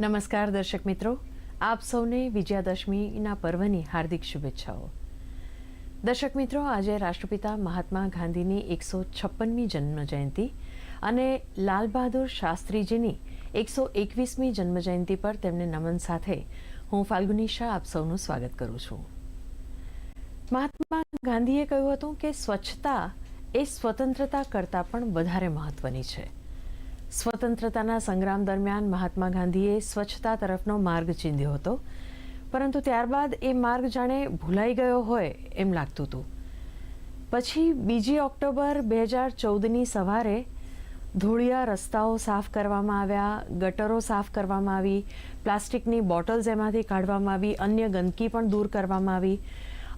નમસ્કાર દર્શક મિત્રો. આપ સૌને વિજયાદશમીના પર્વની હાર્દિક શુભેચ્છાઓ. દર્શક મિત્રો, આજે રાષ્ટ્રપિતા મહાત્મા ગાંધીની એકસો છપ્પનમી જન્મ જયંતિ અને લાલ બહાદુર શાસ્ત્રીજીની એકસો એકવીસમી જન્મજયંતિ પર તેમને નમન સાથે હું ફાલ્ગુની શાહ આપ સૌનું સ્વાગત કરું છું. મહાત્મા ગાંધીએ કહ્યું હતું કે સ્વચ્છતા એ સ્વતંત્રતા કરતાં પણ વધારે મહત્વની છે. સ્વતંત્રતાના સંગ્રામ દરમિયાન મહાત્મા ગાંધીએ સ્વચ્છતા તરફનો માર્ગ ચીંધ્યો હતો. પરંતુ ત્યારબાદ એ માર્ગ જાણે ભૂલાઈ ગયો હોય એમ લાગતું હતું. પછી બીજી ઓક્ટોબર બે હજાર ચૌદની સવારે ધૂળિયા રસ્તાઓ સાફ કરવામાં આવ્યા, ગટરો સાફ કરવામાં આવી, પ્લાસ્ટિકની બોટલ્સ એમાંથી કાઢવામાં આવી, અન્ય ગંદકી પણ દૂર કરવામાં આવી.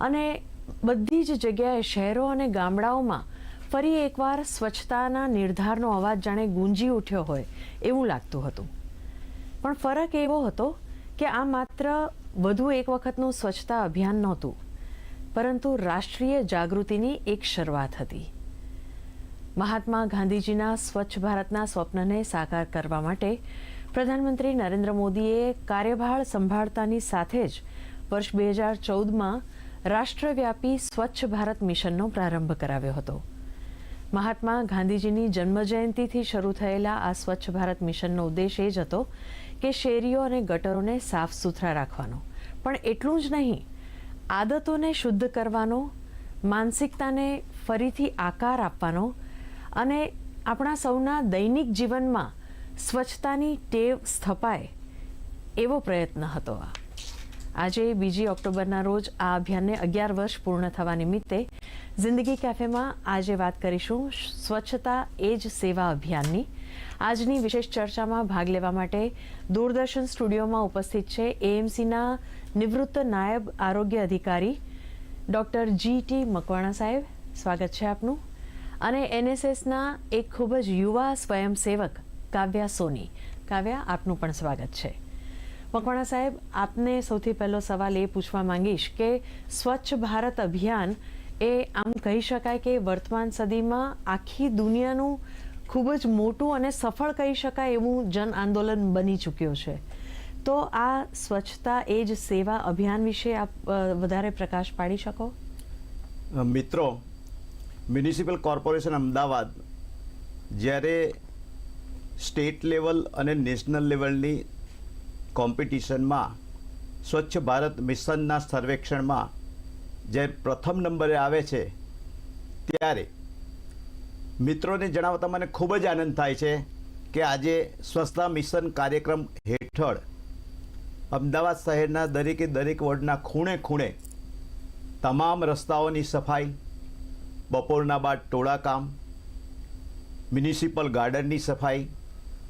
અને બધી જ જગ્યાએ શહેરો અને ગામડાઓમાં ફરી એકવાર સ્વચ્છતાના નિર્ધારનો અવાજ જાણે ગુંજી ઉઠ્યો હોય એવું લાગતું હતું. પણ ફરક એવો હતો કે આ માત્ર વધુ એક વખતનું સ્વચ્છતા અભિયાન નહોતું, પરંતુ રાષ્ટ્રીય જાગૃતિની એક શરૂઆત હતી. મહાત્મા ગાંધીજીના સ્વચ્છ ભારતના સ્વપ્નને સાકાર કરવા માટે પ્રધાનમંત્રી નરેન્દ્ર મોદીએ કાર્યભાર સંભાળતાની સાથે જ વર્ષ બે હજાર ચૌદમાં રાષ્ટ્રવ્યાપી સ્વચ્છ ભારત મિશનનો પ્રારંભ કરાવ્યો હતો. મહાત્મા ગાંધીજીની જન્મજયંતિથી શરૂ થયેલા આ સ્વચ્છ ભારત મિશનનો ઉદ્દેશ એ જ હતો કે શેરીઓ અને ગટરોને સાફ સુથરા રાખવાનો. પણ એટલું જ નહીં, આદતોને શુદ્ધ કરવાનો, માનસિકતાને ફરીથી આકાર આપવાનો અને આપણા સૌના દૈનિક જીવનમાં સ્વચ્છતાની ટેવ સ્થપાય એવો પ્રયત્ન હતો આ. આજે બીજી ઓક્ટોબરના રોજ આ અભિયાનને અગિયાર વર્ષ પૂર્ણ થવા નિમિત્તે જિંદગી કેફેમાં આજે વાત કરીશું સ્વચ્છતા એ જ સેવા અભિયાનની. આજની વિશેષ ચર્ચામાં ભાગ લેવા માટે દૂરદર્શન સ્ટુડિયોમાં ઉપસ્થિત છે એએમસીના નિવૃત્ત નાયબ આરોગ્ય અધિકારી ડૉક્ટર જી ટી મકવાણા સાહેબ. સ્વાગત છે આપનું. અને એનએસએસના એક ખૂબ જ યુવા સ્વયંસેવક કાવ્યા સોની. કાવ્યા, આપનું પણ સ્વાગત છે. મકવાણા સાહેબ, આપને સૌથી પહેલો સવાલ એ પૂછવા માંગીશ કે સ્વચ્છ ભારત અભિયાન એ આમ કહી શકાય કે વર્તમાન સદીમાં આખી દુનિયાનું ખૂબ જ મોટું અને સફળ કહી શકાય એવું જન આંદોલન બની ચૂક્યું છે. તો આ સ્વચ્છતા એ જ સેવા અભિયાન વિશે આપ વધારે પ્રકાશ પાડી શકો? મિત્રો, મ્યુનિસિપલ કોર્પોરેશન અમદાવાદ જ્યારે સ્ટેટ લેવલ અને નેશનલ લેવલની કોમ્પિટિશનમાં સ્વચ્છ ભારત મિશનના સર્વેક્ષણમાં જ્યારે પ્રથમ નંબરે આવે છે, ત્યારે મિત્રોને જણાવતા મને ખૂબ જ આનંદ થાય છે કે આજે સ્વચ્છતા મિશન કાર્યક્રમ હેઠળ અમદાવાદ શહેરના દરેકે દરેક વોર્ડના ખૂણે ખૂણે તમામ રસ્તાઓની સફાઈ, બપોરના બાદ ટોળાકામ, મ્યુનિસિપલ ગાર્ડનની સફાઈ,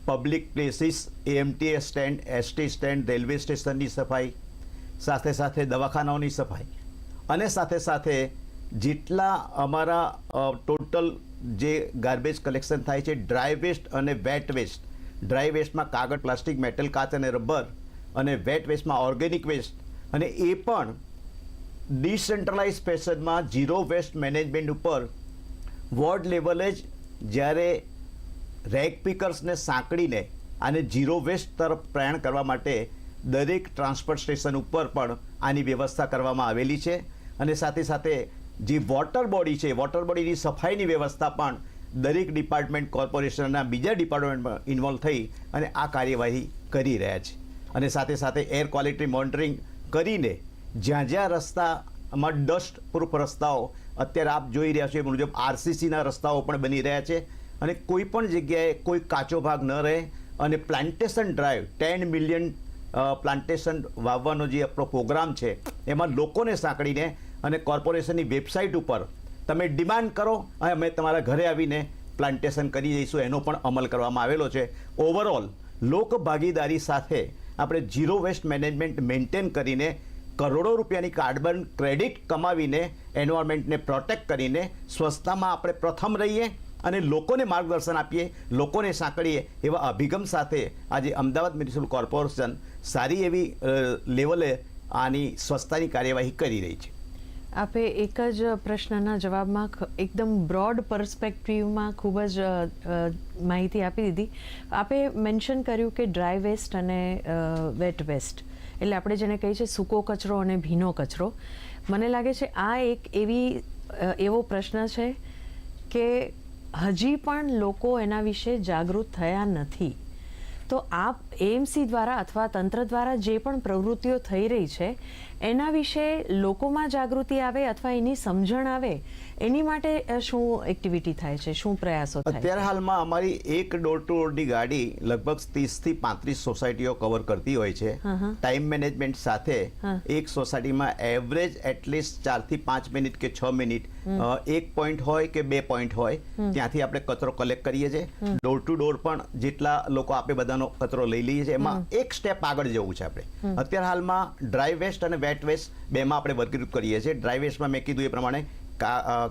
public places AMTS stand ST stand, railway સ્ટેશનની સફાઈ, સાથે સાથે દવાખાનાઓની સફાઈ. અને સાથે સાથે જેટલા અમારા ટોટલ જે ગાર્બેજ કલેક્શન થાય છે ડ્રાય વેસ્ટ અને વેટ વેસ્ટ ડ્રાય વેસ્ટમાં કાગળ પ્લાસ્ટિક મેટલ કાચ અને રબર અને વેટ વેસ્ટમાં ઓર્ગેનિક વેસ્ટ અને એ પણ ડિસેન્ટ્રલાઇઝ ફેશનમાં ઝીરો વેસ્ટ મેનેજમેન્ટ ઉપર વોર્ડ લેવલે જ જ્યારે રેક પિકર્સને સાંકળીને આને ઝીરો વેસ્ટ તરફ પ્રયાણ કરવા માટે દરેક ટ્રાન્સપોર્ટ સ્ટેશન ઉપર પણ આની વ્યવસ્થા કરવામાં આવેલી છે. અને સાથે સાથે જે વોટર બોડી છે વોટર બોડીની સફાઈની વ્યવસ્થા પણ દરેક ડિપાર્ટમેન્ટ કોર્પોરેશનના બીજા ડિપાર્ટમેન્ટમાં ઇન્વોલ્વ થઈ અને આ કાર્યવાહી કરી રહ્યા છે. અને સાથે સાથે એર ક્વોલિટી મોનિટરિંગ કરીને જ્યાં જ્યાં રસ્તામાં ડસ્ટ પ્રૂફ રસ્તાઓ અત્યારે આપ જોઈ રહ્યા છો એ મુજબ આરસીસીના રસ્તાઓ પણ બની રહ્યા છે અને કોઈ પણ જગ્યાએ કોઈ કાચો ભાગ ન રહે અને plantation drive ten million plantation વાવવાનો જે આપણો પ્રોગ્રામ છે, એમાં લોકોને સાંકળીને અને કોર્પોરેશનની વેબસાઇટ ઉપર તમે ડિમાન્ડ કરો અને અમે તમારા ઘરે આવીને પ્લાન્ટેશન કરી દઈશું. એનો પણ અમલ કરવામાં આવેલો છે. ઓવરઓલ લોક ભાગીદારી સાથે આપણે ઝીરો વેસ્ટ મેનેજમેન્ટ મેન્ટેન કરીને કરોડો રૂપિયાની કાર્બન ક્રેડિટ કમાવીને એન્વાયરમેન્ટને પ્રોટેક્ટ કરીને સ્વચ્છતામાં આપણે પ્રથમ રહીએ અને લોકોને માર્ગદર્શન આપીએ, લોકોને સાંકળીએ એવા અભિગમ સાથે આજે અમદાવાદ મ્યુનિસિપલ કોર્પોરેશન સારી એવી લેવલે આની સ્વચ્છતાની કાર્યવાહી કરી રહી છે. આપે એક જ પ્રશ્નના જવાબમાં એકદમ બ્રોડ પર્સપેક્ટિવમાં ખૂબ જ માહિતી આપી દીધી. આપે મેન્શન કર્યું કે ડ્રાય વેસ્ટ અને વેટ વેસ્ટ એટલે આપણે જેને કહીએ છીએ સૂકો કચરો અને ભીનો કચરો. મને લાગે છે આ એક એવી એવો પ્રશ્ન છે કે હજી પણ લોકો એના વિશે જાગૃત થયા નથી. તો આપ એએમસી દ્વારા અથવા તંત્ર દ્વારા જે પણ પ્રવૃત્તિઓ થઈ રહી છે એના વિશે લોકોમાં જાગૃતિ આવે અથવા એની સમજણ આવે એની માટે શું એક્ટિવિટી થાય છે? શું પ્રયાસો અત્યારે હાલમાં અમારી એક ડોર ટુ ડોરની ગાડી લગભગ ત્રીસથી પાંત્રીસ સોસાયટીઓ કવર કરતી હોય છે. ટાઈમ મેનેજમેન્ટ સાથે એક સોસાયટીમાં એવરેજ એટલીસ્ટ ચારથી પાંચ મિનિટ કે છ મિનિટ એક પોઈન્ટ હોય કે બે પોઈન્ટ હોય ત્યાંથી આપણે કચરો કલેક્ટ કરીએ છીએ. ડોર ટુ ડોર પણ જેટલા લોકો આપણે બધાનો કચરો લઈ લઈએ છીએ એમાં એક સ્ટેપ આગળ જવું છે આપણે. અત્યારે હાલમાં ડ્રાય વેસ્ટ અને વેટ બેમાં આપણે વર્ગીકૃત કરીએ છીએ. ડ્રાય વેસ્ટમાં મેં કીધું એ પ્રમાણે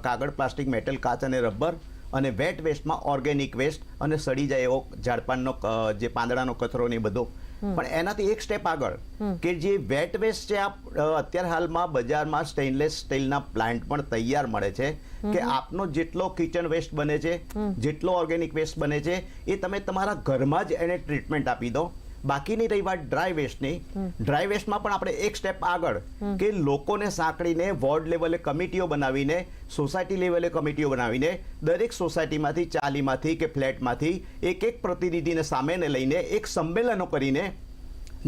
કાગળ પ્લાસ્ટિક મેટલ કાચ અને રબર અને વેટ વેસ્ટમાં ઓર્ગેનિક વેસ્ટ અને સડી જાય એવો ઝાડપાનનો જે પાંદડાનો કચરો ને બધો. પણ એનાથી એક સ્ટેપ આગળ કે જે વેટ વેસ્ટ છે આપ અત્યારે હાલમાં બજારમાં સ્ટેનલેસ સ્ટીલના પ્લાન્ટ પણ તૈયાર મળે છે કે આપનો જેટલો કિચન વેસ્ટ બને છે જેટલો ઓર્ગેનિક વેસ્ટ બને છે એ તમે તમારા ઘરમાં જ એને ટ્રીટમેન્ટ આપી દો. બાકીની રહી વાત ડ્રાય વેસ્ટની ડ્રાય વેસ્ટમાં પણ આપણે એક સ્ટેપ આગળ કે લોકોને સાંકળીને વોર્ડ લેવલે કમિટીઓ બનાવીને સોસાયટી લેવલે કમિટીઓ બનાવીને દરેક સોસાયટીમાંથી ચાલીમાંથી કે ફ્લેટમાંથી એક એક પ્રતિનિધિને સામેને લઈને એક સંમેલનો કરીને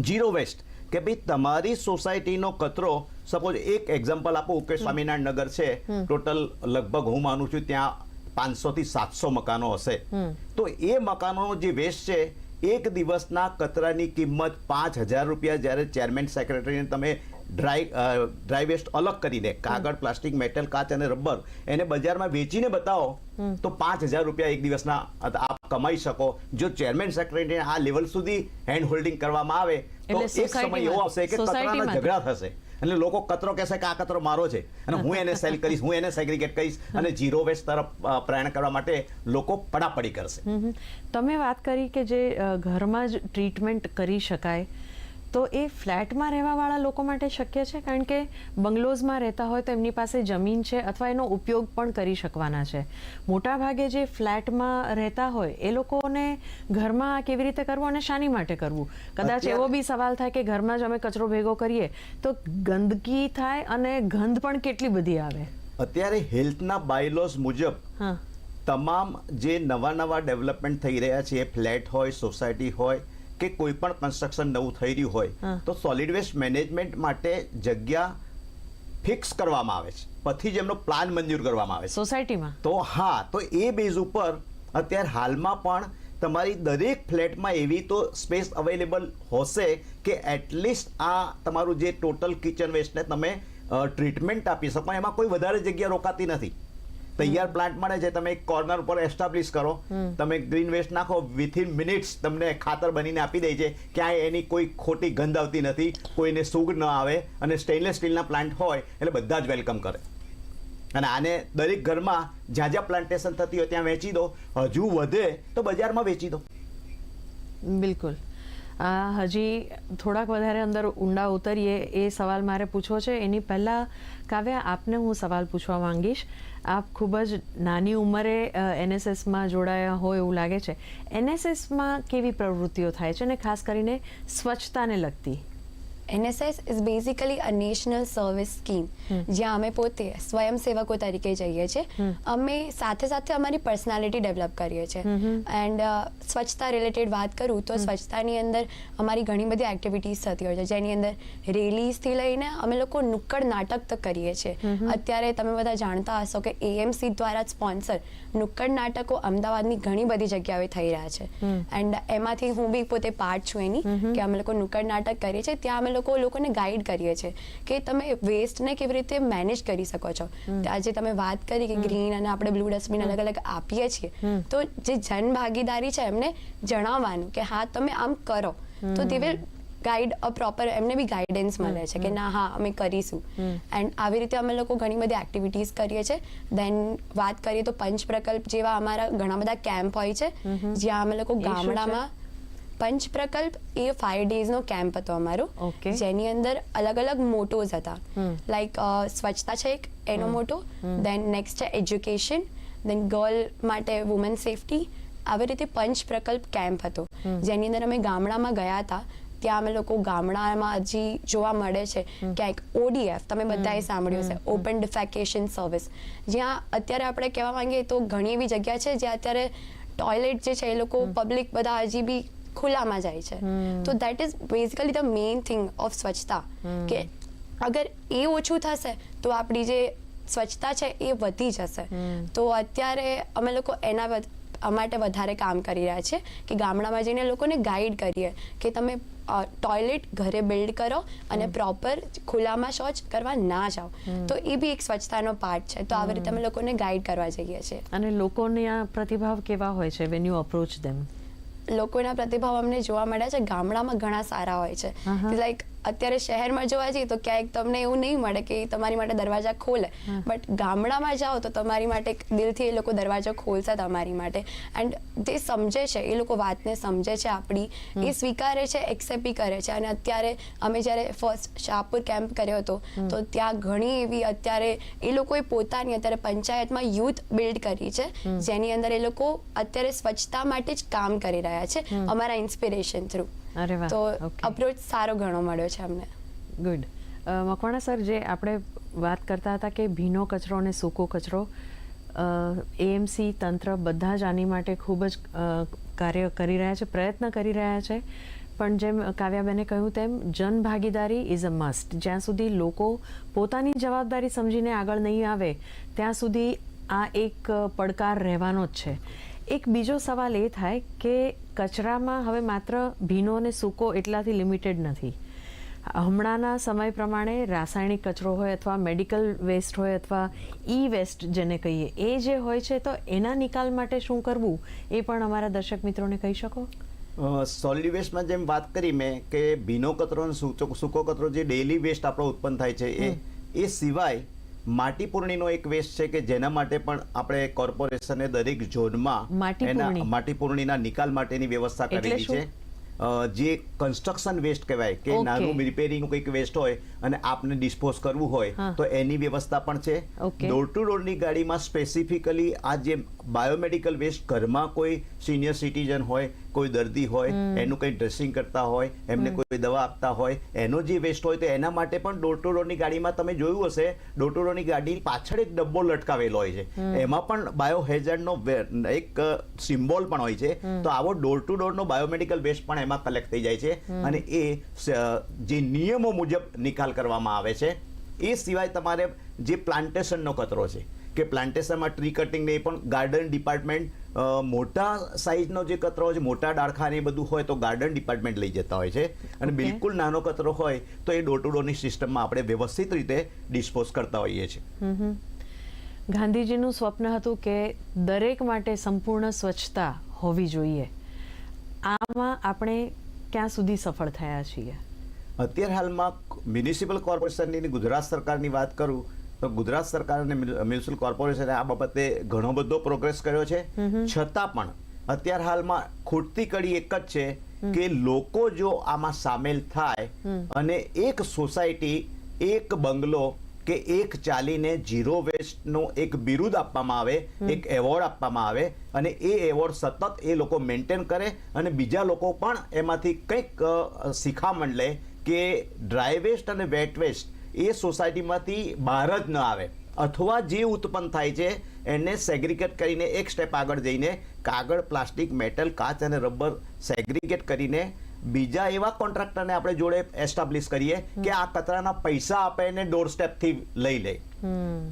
ઝીરો વેસ્ટ કે ભાઈ તમારી સોસાયટીનો કચરો સપોઝ એક એક્ઝામ્પલ આપો કે સ્વામિનારાયણ નગર છે ટોટલ લગભગ હું માનું છું ત્યાં પાંચસો થી સાતસો મકાનો હશે. તો એ મકાનોનો જે વેસ્ટ છે એક દિવસના કચરાની કિંમત પાંચ હજાર રૂપિયા જ્યારે ચેરમેન સેક્રેટરીને તમે ડ્રાય ડ્રાય વેસ્ટ અલગ કરીને કાગળ પ્લાસ્ટિક મેટલ કાચ અને રબર એને બજારમાં વેચીને બતાવો તો પાંચ હજાર રૂપિયા એક દિવસના આપ કમાઈ શકો. જો ચેરમેન સેક્રેટરી આ લેવલ સુધી હેન્ડ હોલ્ડિંગ કરવામાં આવે તો એક સમય એવો આવશે કે કચરાના ઝઘડા થશે. એટલે લોકો કચરો કહેશે કે આ કચરો મારો છે અને હું એને સેલ કરીશ, હું એને સેગ્રીગેટ કરીશ અને ઝીરો વેસ્ટ તરફ પ્રયાણ કરવા માટે લોકો પડાપડી કરશે. તમે વાત કરી કે જે ઘરમાં જ ટ્રીટમેન્ટ કરી શકાય તો એ ફ્લેટમાં રહેવાવાળા લોકો માટે શક્ય છે? કારણ કે બંગલોઝમાં રહેતા હોય તો એમની પાસે જમીન છે અથવા એનો ઉપયોગ પણ કરી શકવાના છે. મોટાભાગે જે ફ્લેટમાં રહેતા હોય એ લોકોને ઘરમાં આ કેવી રીતે કરવું અને શાની માટે કરવું? કદાચ એવો બી સવાલ થાય કે ઘરમાં જ અમે કચરો ભેગો કરીએ તો ગંદકી થાય અને ગંધ પણ કેટલી બધી આવે? અત્યારે હેલ્થના બાયલોઝ મુજબ હા. તમામ જે નવા નવા ડેવલપમેન્ટ થઈ રહ્યા છે ફ્લેટ હોય સોસાયટી હોય કે કોઈ પણ કન્સ્ટ્રક્શન નવું થઈ રહ્યું હોય તો સોલિડ વેસ્ટ મેનેજમેન્ટ માટે જગ્યા ફિક્સ કરવામાં આવે છે. પછી જ એમનો પ્લાન મંજૂર કરવામાં આવે છે. સોસાયટીમાં તો હા તો એ બેઝ ઉપર અત્યારે હાલમાં પણ તમારી દરેક ફ્લેટમાં એવી તો સ્પેસ અવેલેબલ હશે કે એટલીસ્ટ આ તમારું જે ટોટલ કિચન વેસ્ટને તમે ટ્રીટમેન્ટ આપી શકો. એમાં કોઈ વધારે જગ્યા રોકાતી નથી. તૈયાર પ્લાન્ટ મળે છે તમે એક કોર્નર ઉપર એસ્ટાબ્લિશ કરો. તમે ગ્રીન વેસ્ટ નાખો વિથિન મિનિટ્સ તમને ખાતર બનીને આપી દે છે. ક્યાંય એની કોઈ ખોટી ગંધ આવતી નથી કોઈને સુગ ન આવે અને સ્ટેનલેસ સ્ટીલના પ્લાન્ટ હોય એટલે બધા જ વેલકમ કરે. અને આને દરેક ઘરમાં જ્યાં જ્યાં પ્લાન્ટેશન થતી હોય ત્યાં વેચી દો. હજુ વધે તો બજારમાં વેચી દો. બિલકુલ. આ હજી થોડાક વધારે અંદર ઊંડા ઉતરીએ એ સવાલ મારે પૂછવો છે. એની પહેલાં કાવ્યા, આપને હું સવાલ પૂછવા માંગીશ. આપ ખૂબ જ નાની ઉંમરે એનએસએસમાં જોડાયા હોય એવું લાગે છે. એનએસએસમાં કેવી પ્રવૃત્તિઓ થાય છે અને ખાસ કરીને સ્વચ્છતાને લગતી? NSS is basically a national service scheme જ્યાં અમે પોતે સ્વયંસેવકો તરીકે જઈએ છીએ. અમે સાથે સાથે અમારી પર્સનાલિટી ડેવલપ કરીએ છીએ. એન્ડ સ્વચ્છતા રિલેટેડ વાત કરું તો સ્વચ્છતાની અંદર અમારી ઘણી બધી એક્ટિવિટીઝ થતી હોય છે. જેની અંદર રેલીઝથી લઈને અમે લોકો નુક્કડ નાટક તક કરીએ છીએ. અત્યારે તમે બધા જાણતા હશો કે એએમસી દ્વારા સ્પોન્સર નુક્કડ નાટકો અમદાવાદની ઘણી બધી જગ્યાએ થઈ રહ્યા છે. એન્ડ એમાંથી હું બી પોતે પાર્ટ છું એની કે અમે લોકો નુક્કડ નાટક કરીએ છીએ. ત્યાં અમે લોકો લોકોને ગાઈડ કરીએ છીએ કે તમે વેસ્ટને કેવી રીતે મેનેજ કરી શકો છો. આજે તમે વાત કરી કે ગ્રીન અને આપણે બ્લુ ડસ્ટબિન અલગ અલગ આપીએ છીએ. તો જે જન ભાગીદારી છે એમને જણાવવાનું કે હા તમે આમ કરો. તો તે વિલ ગાઈડ અ પ્રોપર એમને બી ગાઈડન્સ મળે છે કે ના હા અમે કરીશું. એન્ડ આવી રીતે અમે લોકો ઘણી બધી એક્ટિવિટીઝ કરીએ છીએ. દેન વાત કરીએ તો પંચ પ્રકલ્પ જેવા અમારા ઘણા બધા કેમ્પ હોય છે. જ્યાં અમે લોકો? ગામડામાં પંચ પ્રકલ્પ એ ફાઈવ ડેઝનો કેમ્પ હતો અમારો. જેની અંદર અલગ અલગ મોટોઝ હતા. લાઈક સ્વચ્છતા છે એક એનો મોટો. દેન નેક્સ્ટ છે એજ્યુકેશન દેન ગર્લ માટે વુમન સેફટી આવી રીતે પંચ પ્રકલ્પ કેમ્પ હતો. જેની અંદર અમે ગામડામાં ગયા હતા. ત્યાં અમે લોકો ગામડામાં હજી જોવા મળે છે ક્યાંક ઓડીએફ તમે બધાએ સાંભળ્યું છે ઓપન ડિફેકેશન સર્વિસ જ્યાં અત્યારે આપણે કહેવા માંગીએ તો ઘણી એવી જગ્યા છે જ્યાં અત્યારે ટોયલેટ જે છે એ લોકો પબ્લિક બધા હજી બી ખુલ્લામાં જાય છે તો that is basically the main thing of સ્વચ્છતા કે અગર એ ઓછું થશે તો આપણી જે સ્વચ્છતા છે એ વધી જશે તો અત્યારે અમે લોકો એના માટે વધારે કામ કરી રહ્યા છે કે ગામડામાં જઈને લોકોને ગાઈડ કરીએ કે તમે ટોયલેટ ઘરે બિલ્ડ કરો અને પ્રોપર ખુલ્લામાં શૌચ કરવા ના જાઓ તો એ બી એક સ્વચ્છતાનો પાર્ટ છે તો આવી રીતે અમે લોકોને ગાઈડ કરવા જઈએ છીએ અને લોકોને આ પ્રતિભાવ કેવા હોય છે વેન યુ અપ્રોચ ધેમ લોકોના પ્રતિભાવ અમને જોવા મળ્યા છે ગામડામાં ઘણા સારા હોય છે. લાઈક અત્યારે શહેરમાં જોવા જઈએ તો ક્યાંક તમને એવું નહીં મળે કે તમારી માટે દરવાજા ખોલે. બટ ગામડામાં જાઓ તો તમારી માટે દિલથી એ લોકો દરવાજો ખોલશે તમારી માટે. એન્ડ તે સમજે છે એ લોકો વાતને સમજે છે આપણી. એ સ્વીકારે છે એક્સેપ્ટ બી કરે છે. અને અત્યારે અમે જ્યારે ફર્સ્ટ શાહપુર કેમ્પ કર્યો હતો તો ત્યાં ઘણી એવી અત્યારે એ લોકોએ પોતાની અત્યારે પંચાયતમાં યુથ બિલ્ડ કરી છે. જેની અંદર એ લોકો અત્યારે સ્વચ્છતા માટે જ કામ કરી રહ્યા છે. અમારા ઇન્સ્પિરેશન થ્રુ અરે વાહ તો અપ્રોચ સારો ઘણો મળ્યો છે અમને. ગુડ મકવાણા સર જે આપણે વાત કરતા હતા કે ભીનો કચરો અને સૂકો કચરો એએમસી તંત્ર બધા જ આની માટે ખૂબ જ કાર્ય કરી રહ્યા છે પ્રયત્ન કરી રહ્યા છે. પણ જેમ કાવ્યાબેને કહ્યું તેમ જનભાગીદારી ઇઝ અ મસ્ટ જ્યાં સુધી લોકો પોતાની જવાબદારી સમજીને આગળ નહીં આવે ત્યાં સુધી આ એક પડકાર રહેવાનો જ છે. એક બીજો સવાલ એ થાય કે કચરામાં હવે માત્ર ભીનો અને સૂકો એટલાથી લિમિટેડ નથી. હમણાંના સમય પ્રમાણે રાસાયણિક કચરો હોય અથવા મેડિકલ વેસ્ટ હોય અથવા ઈ વેસ્ટ જેને કહીએ એ જે હોય છે તો એના નિકાલ માટે શું કરવું એ પણ અમારા દર્શક મિત્રોને કહી શકો? સોલિડ વેસ્ટમાં જેમ વાત કરી મેં કે ભીનો કચરો અને સૂકો કચરો જે ડેઇલી વેસ્ટ આપણો ઉત્પન્ન થાય છે એ એ સિવાય માટી પૂર્ણીનો એક વેસ્ટ છે કે જેના માટે પણ આપણે કોર્પોરેશને દરેક ઝોનમાં એના પૂર્ણી. નિકાલ માટેની વ્યવસ્થા કરેલી છે. જે કન્સ્ટ્રક્શન વેસ્ટ કહેવાય કે. નાનું રિપેરિંગ કંઈક વેસ્ટ હોય અને આપને ડિસ્પોઝ કરવું હોય તો એની વ્યવસ્થા પણ છે. ડોર ટુ ડોરની ગાડીમાં સ્પેસિફિકલી આ જે બાયોમેડિકલ વેસ્ટ ઘરમાં કોઈ સિનિયર સિટીઝન હોય કોઈ દર્દી હોય એનું કંઈ ડ્રેસિંગ કરતા હોય એમને કોઈ દવા આપતા હોય એનો જે વેસ્ટ હોય તો એના માટે પણ ડોર ટુ ડોરની ગાડીમાં તમે જોયું હશે ડોર ટુ ડોરની ગાડી પાછળ એક ડબ્બો લટકાવેલો હોય છે. એમાં પણ બાયોહેઝાર્ડનો એક સિમ્બોલ પણ હોય છે. તો આવો ડોર ટુ ડોરનો બાયોમેડિકલ વેસ્ટ પણ એમાં કલેક્ટ થઈ જાય છે. અને એ જે નિયમો મુજબ નિકાલ કરવામાં આવે છે. એ સિવાય તમારે જે પ્લાન્ટેશનનો કચરો છે કે પ્લાન્ટેશનમાં ટ્રી કટિંગ ને પણ ગાર્ડન ડિપાર્ટમેન્ટ મોટા સાઇઝનો જે કચરો હોય છે મોટા ડાળખાને એ બધું હોય તો ગાર્ડન ડિપાર્ટમેન્ટ લઈ જતા હોય છે. અને બિલકુલ નાનો કચરો હોય તો એ ડોર ટુ ડોરની સિસ્ટમમાં આપણે વ્યવસ્થિત રીતે ડિસ્પોઝ કરતા હોઈએ છીએ. ગાંધીજીનું સ્વપ્ન હતું કે દરેક માટે સંપૂર્ણ સ્વચ્છતા હોવી જોઈએ. આમાં આપણે ક્યાં સુધી સફળ થયા છીએ? અત્યારે હાલમાં મ્યુનિસિપલ કોર્પોરેશનની ગુજરાત સરકારની વાત કરું તો ગુજરાત સરકાર અને મ્યુનિસિપલ કોર્પોરેશને આ બાબતે ઘણો બધો પ્રોગ્રેસ કર્યો છે. છતાં પણ અત્યાર હાલમાં ખૂટતી કડી એક જ છે કે લોકો જો આમાં સામેલ થાય અને એક સોસાયટી એક બંગલો કે એક ચાલીને ઝીરો વેસ્ટનો એક બિરુદ આપવામાં આવે એક એવોર્ડ આપવામાં આવે અને એ એવોર્ડ સતત એ લોકો મેન્ટેન કરે અને બીજા લોકો પણ એમાંથી કંઈક શિખામણ લે કે ડ્રાય વેસ્ટ અને વેટ વેસ્ટ એ સોસાયટીમાંથી બહાર જ ન આવે. અથવા જે ઉત્પન્ન થાય છે એને સેગ્રીગેટ કરીને એક સ્ટેપ આગળ જઈને કાગળ પ્લાસ્ટિક મેટલ કાચ અને રબર સેગ્રીગેટ કરીને બીજા એવા કોન્ટ્રાક્ટરને આપણે જોડે એસ્ટાબ્લિશ કરીએ કે આ કચરાના પૈસા આપે એને ડોર સ્ટેપથી લઈ લે.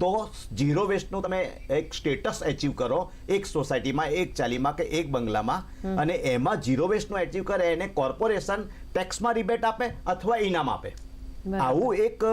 તો ઝીરો વેસ્ટનું તમે એક સ્ટેટસ એચીવ કરો એક સોસાયટીમાં એક ચાલીમાં કે એક બંગલામાં અને એમાં ઝીરો વેસ્ટનું એચીવ કરે એને કોર્પોરેશન ટેક્સમાં રિબેટ આપે અથવા ઇનામ આપે. આવું એક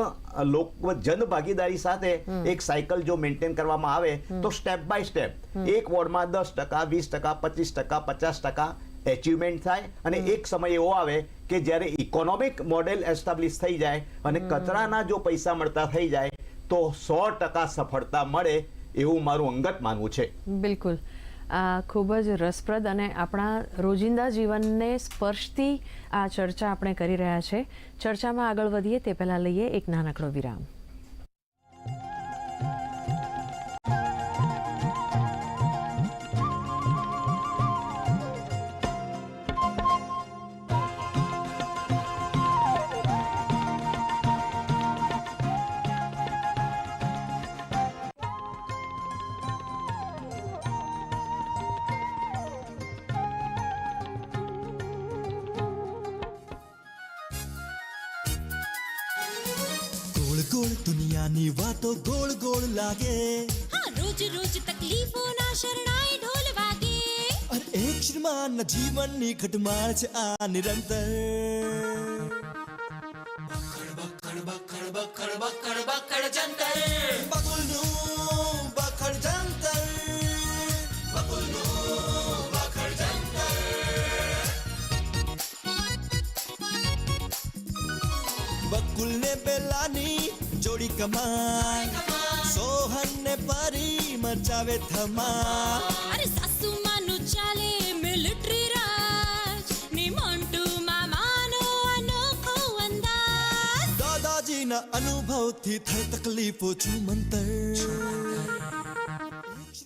લોક જન ભાગીદારી સાથે એક સાયકલ જો મેન્ટેન કરવામાં આવે તો સ્ટેપ બાય સ્ટેપ એક વોર્ડમાં દસ ટકા વીસ ટકા પચીસ ટકા પચાસ ટકા એચિવમેન્ટ થાય અને એક સમય એવો આવે કે જ્યારે ઇકોનોમિક મોડેલ એસ્ટાબ્લિશ થઈ જાય અને કચરાના જો પૈસા મળતા થઈ જાય તો સો ટકા સફળતા મળે એવું મારું અંગત માનવું છે. બિલકુલ. આ ખૂબ જ રસપ્રદ અને આપણા રોજિંદા જીવનને સ્પર્શતી આ ચર્ચા આપણે કરી રહ્યા છે. ચર્ચામાં આગળ વધીએ તે પહેલાં લઈએ એક નાનકડો વિરામ. ગોળ દુનિયાની વાતો ગોળ ગોળ લાગે. હા રોજ રોજ તકલીફોના શરણાઈ ઢોલ વાગે. અરે એક શ્રીમાન જીવનની ખટમાળ છે આ નિરંતર. મચાવે ધમા અરે સાસુ માનું ચાલે મિલિટરી રાજ. ની મોન્ટુ મામાનો અનોખો અંદાજ. દાદાજીના અનુભવથી થઈ તકલીફો છું મંતર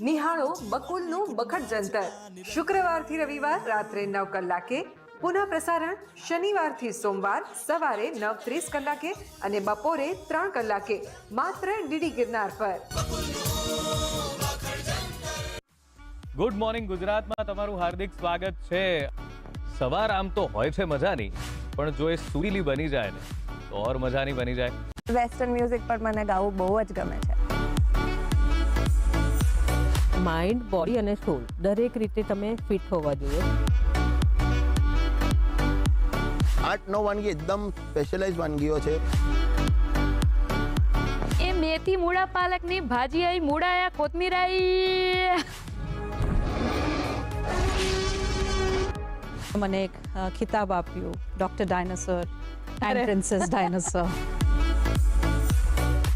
નિહાળો બકુલનું બખડ જંતર. શુક્રવારથી રવિવાર રાત્રે નવ કલાકે પુનઃ પ્રસારણ શનિવારથી સોમવાર સવારે નવ ત્રીસ કલાકે અને બપોરે ત્રણ કલાકે માત્ર ડીડી ગિરનાર પર. ગુડ મોર્નિંગ ગુજરાતમાં તમારું હાર્દિક સ્વાગત છે. સવાર આમ તો હોય છે મજાની પણ જો એ સુરીલી બની જાય ને તો ઓર મજાની બની જાય. વેસ્ટર્ન મ્યુઝિક પર મને ગાવું બહુ જ ગમે છે. માઇન્ડ બોડી અને સોલ દરેક રીતે તમે ફિટ હોવા જોઈએ. આઠ નવ વાનગી એકદમ સ્પેશિયલાઇઝ વાનગીઓ છે. એ મેથી મૂળા પાલકની ભાજી આઈ મૂળા આયા કોથમીર આઈ. મને એક ખિતાબ આપ્યો doctor dinosaur and princess dinosaur.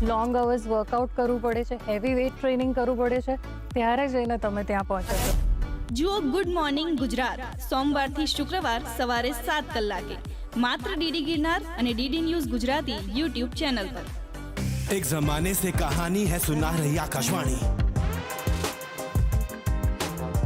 Long hours workout કરવું પડે છે હેવી વેઇટ ટ્રેનિંગ કરવું પડે છે ત્યારે જઈને તમે ત્યાં પહોંચો છો. જુઓ ગુડ મોર્નિંગ ગુજરાત. સોમવારથી શુક્રવાર સવારે સાત કલાકે. માત્ર ડીડી ગિરનાર અને DD news Gujarati YouTube channel પર. એક જમાને સે કહાની હૈ સુના રહી આકાશવાણી.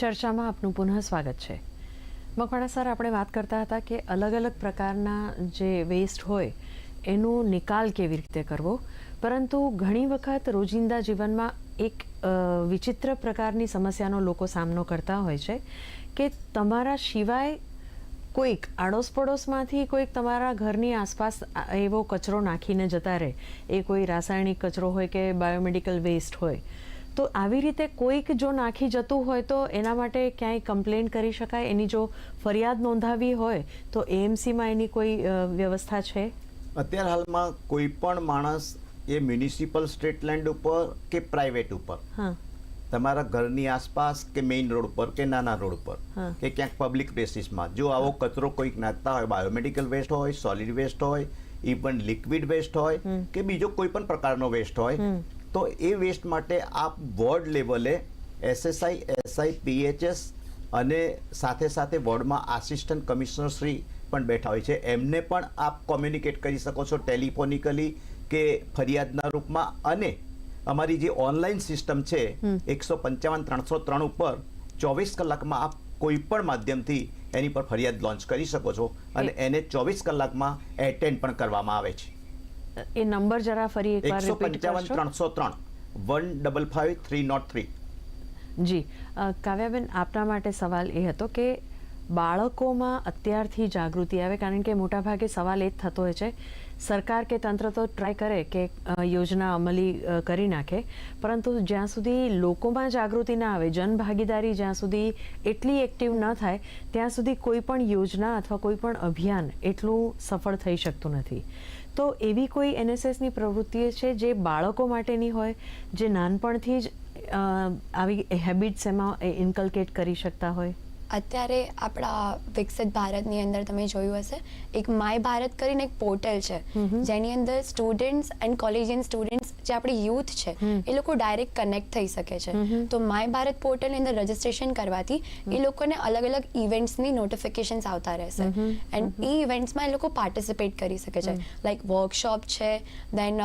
ચર્ચામાં આપનું પુનઃ સ્વાગત છે. મકવાણા સર, આપણે વાત કરતા હતા કે અલગ અલગ પ્રકારના જે વેસ્ટ હોય, એનો નિકાલ કેવી રીતે કરવો? પરંતુ ઘણી વખત રોજિંદા જીવનમાં એક વિચિત્ર પ્રકારની સમસ્યાનો લોકો સામનો કરતા હોય છે કે તમારા સિવાય કોઈક આડોસ પડોશમાંથી કોઈક તમારા ઘરની આસપાસ એવો કચરો નાખીને જતા રહે. એ કોઈ રાસાયણિક કચરો હોય કે બાયોમેડિકલ વેસ્ટ હોય. તો આવી રીતે કોઈક જો નાખી જતું હોય તો એના માટે ક્યાંય કમ્પ્લેન કરી શકાય? એની જો ફરિયાદ નોંધાવી હોય તો એએમસીમાં એની કોઈ વ્યવસ્થા છે? અત્યારે હાલમાં કોઈ પણ માણસ એ મ્યુનિસિપલ સ્ટ્રીટ લેન્ડ ઉપર કે પ્રાઇવેટ ઉપર? તમારા ઘરની આસપાસ કે મેઇન રોડ પર કે નાના રોડ પર? કે ક્યાંક પબ્લિક પ્લેસીસમાં? જો આવો કચરો કોઈક નાખતા હોય બાયોમેડિકલ વેસ્ટ હોય સોલિડ વેસ્ટ હોય ઇવન લિક્વિડ વેસ્ટ હોય કે બીજો કોઈ પણ પ્રકારનો વેસ્ટ હોય તો એ વેસ્ટ માટે આપ વોર્ડ લેવલે એસએસઆઈ એસઆઈ પીએચએસ અને સાથે સાથે વોર્ડમાં આસિસ્ટન્ટ કમિશનર શ્રી પણ બેઠા હોય છે. એમને પણ આપ કોમ્યુનિકેટ કરી શકો છો ટેલિફોનિકલી કે ફરિયાદના રૂપમાં અને અમારી જે ઓનલાઈન સિસ્ટમ છે એકસો પંચાવન ત્રણસો ત્રણ ઉપર ચોવીસ કલાકમાં આપ કોઈ પણ માધ્યમથી એની પર ફરિયાદ લોન્ચ કરી શકો છો. અને એને ચોવીસ કલાકમાં એટેન્ડ પણ કરવામાં આવે છે. એ નંબર જરા ફરી એકવાર રિપીટ કરશો. ત્રણસો ત્રણ. One double five three nought three. જી. કાવ્યાબેન આપના માટે સવાલ એ હતો કે બાળકોમાં અત્યારથી જાગૃતિ આવે કારણ કે મોટાભાગે સવાલ એ જ થતો હોય છે. સરકાર કે તંત્ર તો ટ્રાય કરે કે યોજના અમલી કરી નાખે પરંતુ જ્યાં સુધી લોકોમાં જાગૃતિ ના આવે જનભાગીદારી જ્યાં સુધી એટલી એક્ટિવ ન થાય ત્યાં સુધી કોઈ પણ યોજના અથવા કોઈ પણ અભિયાન એટલું સફળ થઈ શકતું નથી. તો એવી કોઈ એનએસએસની પ્રવૃત્તિઓ છે જે બાળકો માટેની હોય, જે નાનપણથી જ આવી હેબિટ્સ એમાં ઇન્કલ્કેટ કરી શકતા હોય? અત્યારે આપણા વિકસિત ભારતની અંદર તમે જોયું હશે એક માય ભારત કરીને એક પોર્ટલ છે જેની અંદર સ્ટુડન્ટ્સ એન્ડ કોલેજિયન સ્ટુડન્ટ્સ જે આપણી યુથ છે એ લોકો ડાયરેક્ટ કનેક્ટ થઈ શકે છે. તો માય ભારત પોર્ટલની અંદર રજિસ્ટ્રેશન કરવાથી એ લોકોને અલગ અલગ ઇવેન્ટ્સની નોટિફિકેશન્સ આવતા રહેશે. એન્ડ એ ઇવેન્ટ્સમાં એ લોકો પાર્ટિસિપેટ કરી શકે છે. લાઈક વર્કશોપ છે દેન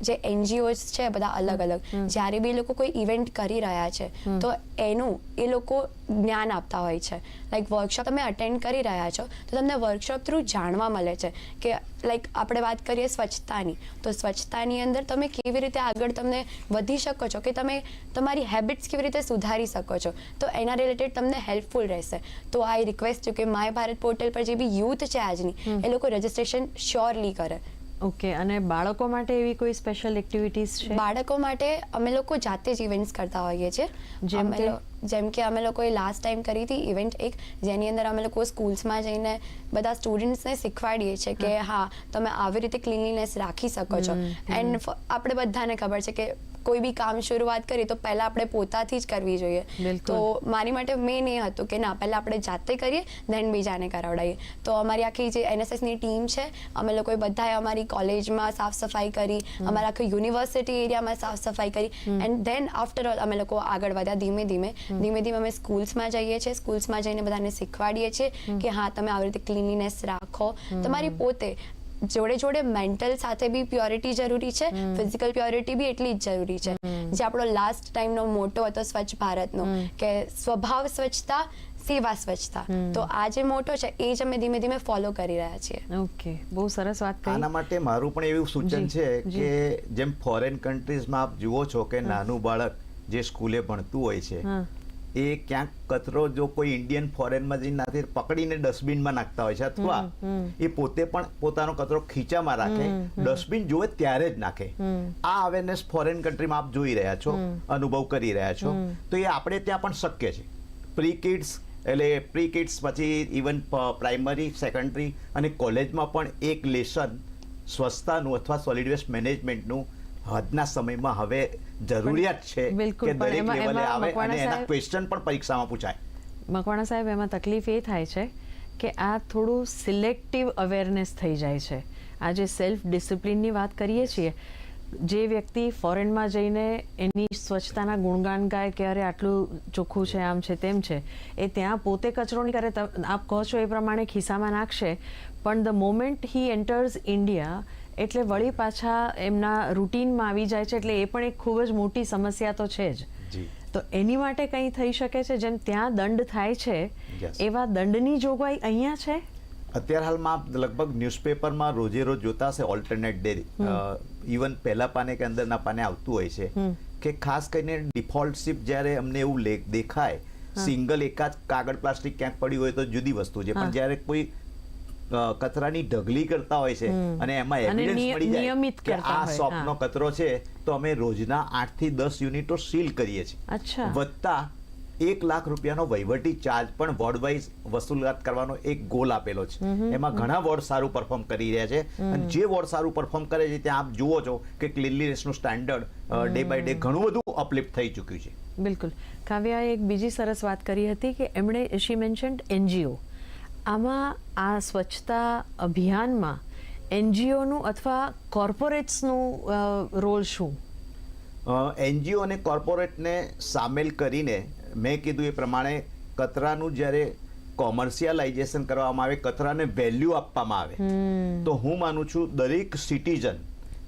જે એનજીઓ છે બધા અલગ અલગ જ્યારે બી એ લોકો કોઈ ઇવેન્ટ કરી રહ્યા છે તો એનું એ લોકો જ્ઞાન આપતા હોય છે. લાઈક વર્કશોપ તમે અટેન્ડ કરી રહ્યા છો તો તમને વર્કશોપ થ્રુ જાણવા મળે છે કે લાઈક આપણે વાત કરીએ સ્વચ્છતાની તો સ્વચ્છતાની અંદર તમે કેવી રીતે આગળ તમને વધી શકો છો કે તમે તમારી હેબિટ્સ કેવી રીતે સુધારી શકો છો તો એના રિલેટેડ તમને હેલ્પફુલ રહેશે. તો આઈ રિક્વેસ્ટ છું કે માય ભારત પોર્ટલ પર જે બી યુથ છે આજની એ લોકો રજિસ્ટ્રેશન શ્યોરલી કરે. ઓકે અને બાળકો માટે એવી કોઈ સ્પેશિયલ એક્ટિવિટીઝ છે બાળકો માટે અમે લોકો જાતે જ ઇવેન્ટ્સ કરતા હોઈએ છીએ જેમ કે? જેમ કે અમે લોકોએ લાસ્ટ ટાઈમ કરી હતી ઇવેન્ટ એક જેની અંદર અમે લોકો સ્કૂલ્સમાં જઈને બધા સ્ટુડન્ટ્સને શીખવાડીએ છીએ કે હા તમે આવી રીતે ક્લીનલીનેસ રાખી શકો છો. એન્ડ આપણે બધાને ખબર છે કે કોઈ બી કામ શરૂઆત કરીએ તો પહેલાં આપણે પોતાથી જ કરવી જોઈએ. તો મારી માટે મેન એ હતું કે ના પહેલાં આપણે જાતે કરીએ દેન બીજાને કરાવડાવીએ તો અમારી આખી જે એનએસએસની ટીમ છે અમે લોકોએ બધાએ અમારી કોલેજમાં સાફ સફાઈ કરી અમારા આખી યુનિવર્સિટી એરિયામાં સાફ સફાઈ કરી. એન્ડ દેન આફ્ટર ઓલ અમે લોકો આગળ વધ્યા ધીમે ધીમે. ધીમે ધીમે અમે સ્કૂલ્સમાં જઈએ છીએ સ્કૂલ્સમાં જઈને બધાને શીખવાડીએ છીએ કે હા તમે આવી રીતે ક્લીનલીનેસ રાખો. તમારી પોતે જોડે જોડે મેન્ટલ સાથે બી પ્યોરિટી જરૂરી છે ફિઝિકલ પ્યોરિટી બી એટલી જ જરૂરી છે. જે આપણો લાસ્ટ ટાઈમનો મોટો હતો સ્વચ્છ ભારતનો કે સ્વભાવ સ્વચ્છતા સેવા સ્વચ્છતા. તો આ જે મોટો છે એ જ અમે ધીમે ધીમે ફોલો કરી રહ્યા છીએ. ઓકે બહુ સરસ વાત આના માટે મારું પણ એવું સૂચન છે કે જેમ ફોરેન કન્ટ્રીઝમાં આપ જુઓ છો કે નાનું બાળક જે સ્કૂલે ભણતું હોય છે એ ક્યાંક કચરો જો કોઈ ઇન્ડિયન ફોરેનમાં જઈને નાખે પકડીને ડસ્ટબિનમાં નાખતા હોય છે અથવા એ પોતે પણ પોતાનો કચરો ખીચામાં રાખે ડસ્ટબિન જોવે ત્યારે જ નાખે. આ અવેરનેસ ફોરેન કન્ટ્રીમાં આપ જોઈ રહ્યા છો અનુભવ કરી રહ્યા છો. તો એ આપણે ત્યાં પણ શક્ય છે. પ્રી કિડ્સ એટલે પ્રી કિડ્સ પછી ઇવન પ્રાઇમરી સેકન્ડરી અને કોલેજમાં પણ એક લેસન સ્વચ્છતાનું અથવા સોલિડ વેસ્ટ મેનેજમેન્ટનું આજના સમયમાં હવે જરૂરિયાત છે કે દરેક લેવલે આવે અને એના ક્વેશ્ચન પણ પરીક્ષામાં પૂછાય. મકવાણા સાહેબ એમાં તકલીફ એ થાય છે કે આ થોડું સિલેક્ટિવ અવેરનેસ થઈ જાય છે. આ જે સેલ્ફ ડિસિપ્લિનની વાત કરીએ છીએ જે વ્યક્તિ ફોરેનમાં જઈને એની સ્વચ્છતાના ગુણગાન ગાય કે અરે આટલું ચોખ્ખું છે આમ છે તેમ છે એ ત્યાં પોતે કચરો નહીં કરે. આપ કહો છો એ પ્રમાણે ખિસ્સામાં નાખશે પણ the moment he enters India એટલે વળી પાછા એમના રૂટીનમાં આવી જાય છે એટલે એ પણ એક ખૂબ જ મોટી સમસ્યા તો છે જ. તો એની માટે કંઈ થઈ શકે છે? જેમ ત્યાં દંડ થાય છે એવા દંડની જોગવાઈ અહીંયા છે? અત્યાર હાલમાં લગભગ ન્યૂઝપેપરમાં રોજે રોજ જોતા હશે ઓલ્ટરનેટ ડે ઇવન પહેલા પાને કે અંદરના પાને આવતું હોય છે. કે ખાસ કરીને ડિફોલ્ટ શિપ જ્યારે અમને એવું દેખાય સિંગલ એકાદ કાગળ પ્લાસ્ટિક ક્યાંક પડ્યું હોય તો જુદી વસ્તુ છે. પણ જ્યારે કોઈ કચરાની ઢગલી કરતા હોય છે અને એમાં એવિડન્સ મળી જાય કે આ શોપનો કચરો છે તો અમે રોજના આઠથી દસ યુનિટો સીલ કરીએ છીએ. વધતા એક લાખ રૂપિયાનો વહીવટી ચાર્જ પણ વોર્ડ વાઇઝ વસૂલાત કરવાનો એક ગોલ આપેલો છે. એમાં ઘણા વોર્ડ સારું પરફોર્મ કરી રહ્યા છે. અને જે વોર્ડ સારું પરફોર્મ કરે છે ત્યાં આપ જુઓ છો કે ક્લિનલીનેસનું સ્ટાન્ડર્ડ ડે બાય ડે ઘણું બધું અપલિફ્ટ થઈ ચૂક્યું છે. બિલકુલ. કાવ્યાએ એક બીજી સરસ વાત કરી હતી કે એમણે શી મેન્શન્ડ એનજીઓ આમાં આ સ્વચ્છતા અભિયાનમાં એનજીઓનું અથવા કોર્પોરેટ્સનું રોલ શું? એનજીઓ અને કોર્પોરેટને સામેલ કરીને મેં કીધું એ પ્રમાણે કચરાનું જ્યારે કોમર્શિયલાઇઝેશન કરવામાં આવે કચરાને વેલ્યુ આપવામાં આવે તો હું માનું છું દરેક સિટીઝન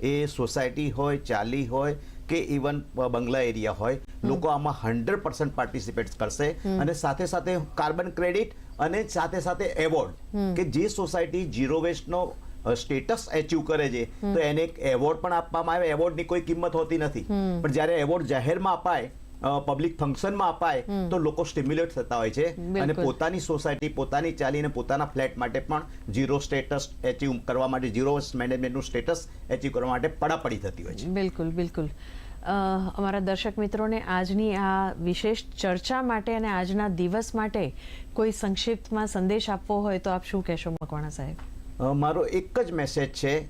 એ સોસાયટી હોય ચાલી હોય કે ઇવન બંગલા એરિયા હોય લોકો આમાં હંડ્રેડ પર્સન્ટ પાર્ટિસિપેટ કરશે અને સાથે સાથે કાર્બન ક્રેડિટ અને સાથે સાથે એવોર્ડ કે જે સોસાયટી ઝીરો વેસ્ટનો સ્ટેટસ એચીવ કરે છે તો એને એક એવોર્ડ પણ આપવામાં આવે. એવોર્ડની કોઈ કિંમત હોતી નથી. પણ જ્યારે એવોર્ડ જાહેરમાં અપાય પબ્લિક ફંક્શનમાં અપાય તો લોકો સ્ટિમ્યુલેટ થતા હોય છે. અને પોતાની સોસાયટી પોતાની ચાલીને પોતાના ફ્લેટ માટે પણ ઝીરો સ્ટેટસ એચીવ કરવા માટે ઝીરો મેનેજમેન્ટનું સ્ટેટસ એચીવ કરવા માટે પડાપડી થતી હોય છે. બિલકુલ બિલકુલ. અ, અમારા દર્શક મિત્રોને આજની આ વિશેષ ચર્ચા માટે અને આજના દિવસ માટે કોઈ સંક્ષિપ્તમાં સંદેશ આપવો હોય તો આપ શું કહેશો મકવાણા સાહેબ? મારો એક જ મેસેજ છે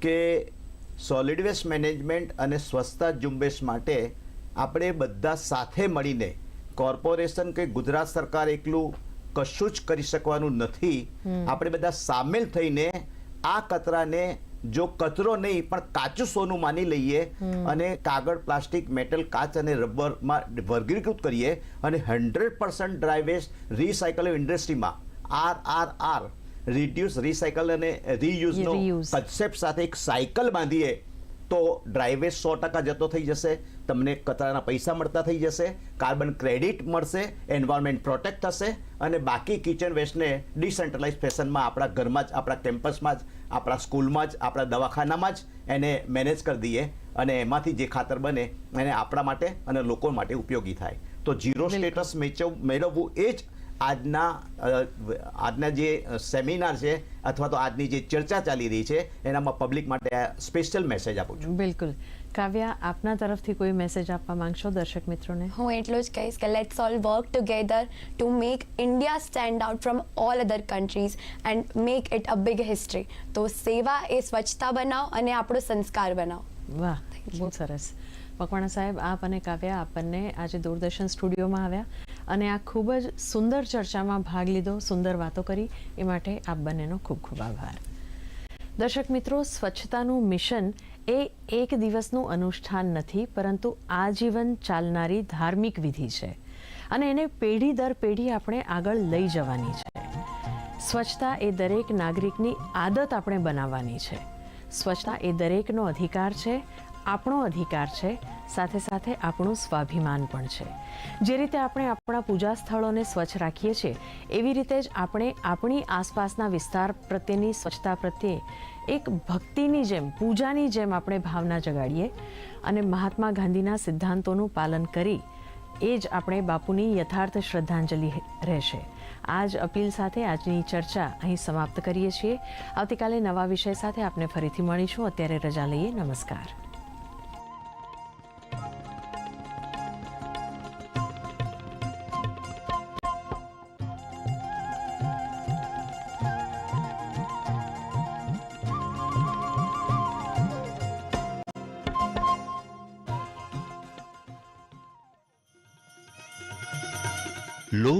કે સોલિડ વેસ્ટ મેનેજમેન્ટ અને સ્વચ્છતા ઝુંબેશ માટે આપણે બધા સાથે મળીને કોર્પોરેશન કે ગુજરાત સરકાર એકલું કશું જ કરી શકવાનું નથી. આપણે બધા સામેલ થઈને આ કચરાને જો કચરો નહીં પણ કાચું સોનું માની લઈએ અને કાગળ પ્લાસ્ટિક મેટલ કાચ અને રબરમાં વર્ગીકૃત કરીએ અને hundred percent dry waste recycle ઇન્ડસ્ટ્રીમાં R R R reduce recycle અને રીયુઝનો. કન્સેપ્ટ સાથે એક સાયકલ બાંધીએ તો ડ્રાય વેસ્ટ સો ટકા જતો થઈ જશે. તમને કચરાના પૈસા મળતા થઈ જશે કાર્બન ક્રેડિટ મળશે એન્વાયરમેન્ટ પ્રોટેક્ટ થશે અને બાકી કિચન વેસ્ટને ડિસેન્ટ્રલાઇઝ ફેશનમાં આપણા ઘરમાં જ આપણા કેમ્પસમાં જ આપણા સ્કૂલમાં જ આપણા દવાખાનામાં જ એને મેનેજ કરી દઈએ અને એમાંથી જે ખાતર બને એને આપણા માટે અને લોકો માટે ઉપયોગી થાય. તો ઝીરો સ્ટેટસ મેળવવું એ જ આજના આજના જે સેમિનાર છે અથવા તો આજની જે ચર્ચા ચાલી રહી છે એનામાં પબ્લિક માટે સ્પેશિયલ મેસેજ આપું છું. બિલકુલ. કાવ્યા આપના તરફથી કોઈ મેસેજ આપવા માંગશો દર્શક મિત્રોને? હું એટલું જ કહીશ કે let's all work together to make India stand out from all other countries and make it a big history તો સેવા એ સ્વચ્છતા બનાવો અને આપણો સંસ્કાર બનાવો. વાહ બહુ સરસ. મકવાણા સાહેબ આપ અને કાવ્યા આપણને આજે દૂરદર્શન સ્ટુડિયોમાં આવ્યા અને આ ખૂબ જ સુંદર ચર્ચામાં ભાગ લીધો સુંદર વાતો કરી. એ માટે આપ બંનેનો ખૂબ ખૂબ આભાર. દર્શક મિત્રો સ્વચ્છતાનું મિશન એ એક દિવસનું અનુષ્ઠાન નથી, પરંતુ આજીવન ચાલનારી ધાર્મિક વિધિ છે. અને એને પેઢી દર પેઢી આપણે આગળ લઈ જવાની છે. સ્વચ્છતા એ દરેક નાગરિકની આદત આપણે બનાવવાની છે. સ્વચ્છતા એ દરેકનો અધિકાર છે, આપણો અધિકાર છે, સાથે સાથે આપણું સ્વાભિમાન પણ છે. જે રીતે આપણે આપણા પૂજા સ્થળોને સ્વચ્છ રાખીએ છીએ, એવી રીતે જ આપણે આપણી આસપાસના વિસ્તાર પ્રત્યેની સ્વચ્છતા પ્રત્યે એક ભક્તિની જેમ, પૂજાની જેમ આપણે ભાવના જગાડીએ અને મહાત્મા ગાંધીના સિદ્ધાંતોનું પાલન કરી એ જ આપણે બાપુની યથાર્થ શ્રદ્ધાંજલિ રહેશે. આ જ અપીલ સાથે આજની ચર્ચા અહીં સમાપ્ત કરીએ છીએ. આવતીકાલે નવા વિષય સાથે આપણે ફરીથી મળીશું. અત્યારે રજા લઈએ. નમસ્કાર.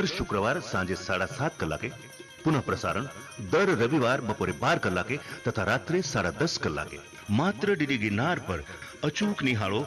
દર શુક્રવાર સાંજે સાડા સાત કલાકે, પુનઃ પ્રસારણ દર રવિવાર બપોરે બાર કલાકે તથા રાત્રે સાડા દસ કલાકે. માત્ર ડીડી ગિરનાર પર અચૂક નિહાળો